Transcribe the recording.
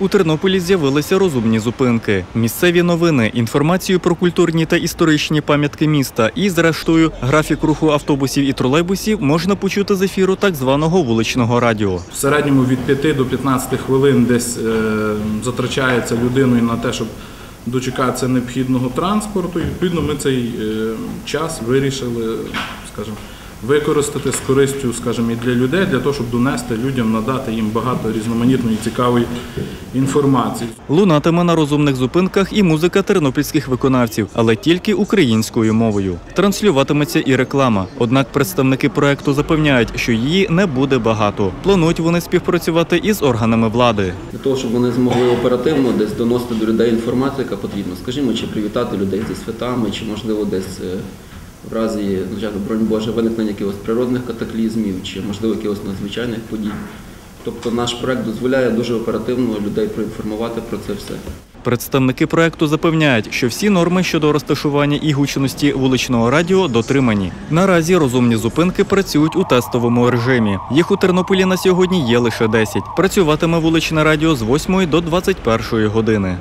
У Тернополі з'явилися розумні зупинки, місцеві новини, інформацію про культурні та історичні пам'ятки міста. І, зрештою, графік руху автобусів і тролейбусів можна почути з ефіру так званого вуличного радіо. В середньому від 5 до 15 хвилин десь е, затрачається людиною на те, щоб дочекатися необхідного транспорту. І відповідно ми цей е, час вирішили, скажімо, використати з користю, скажімо, і для людей, для того, щоб донести людям, надати їм багато різноманітної цікавої інформації. Лунатиме на розумних зупинках і музика тернопільських виконавців, але тільки українською мовою. Транслюватиметься і реклама. Однак представники проекту запевняють, що її не буде багато. Планують вони співпрацювати із органами влади. для того, щоб вони змогли оперативно десь доносити до людей інформацію, яка потрібна. Скажімо, чи привітати людей зі святами, чи можливо десь е, в разі, звичайно, бронь Боже, виникнення якихось природних катаклізмів, чи можливо якихось надзвичайних подій. Тобто наш проект дозволяє дуже оперативно людей проінформувати про це все. Представники проекту запевняють, що всі норми щодо розташування і гучності вуличного радіо дотримані. Наразі розумні зупинки працюють у тестовому режимі. Їх у Тернополі на сьогодні є лише 10. Працюватиме вуличне радіо з 8 до 21 години.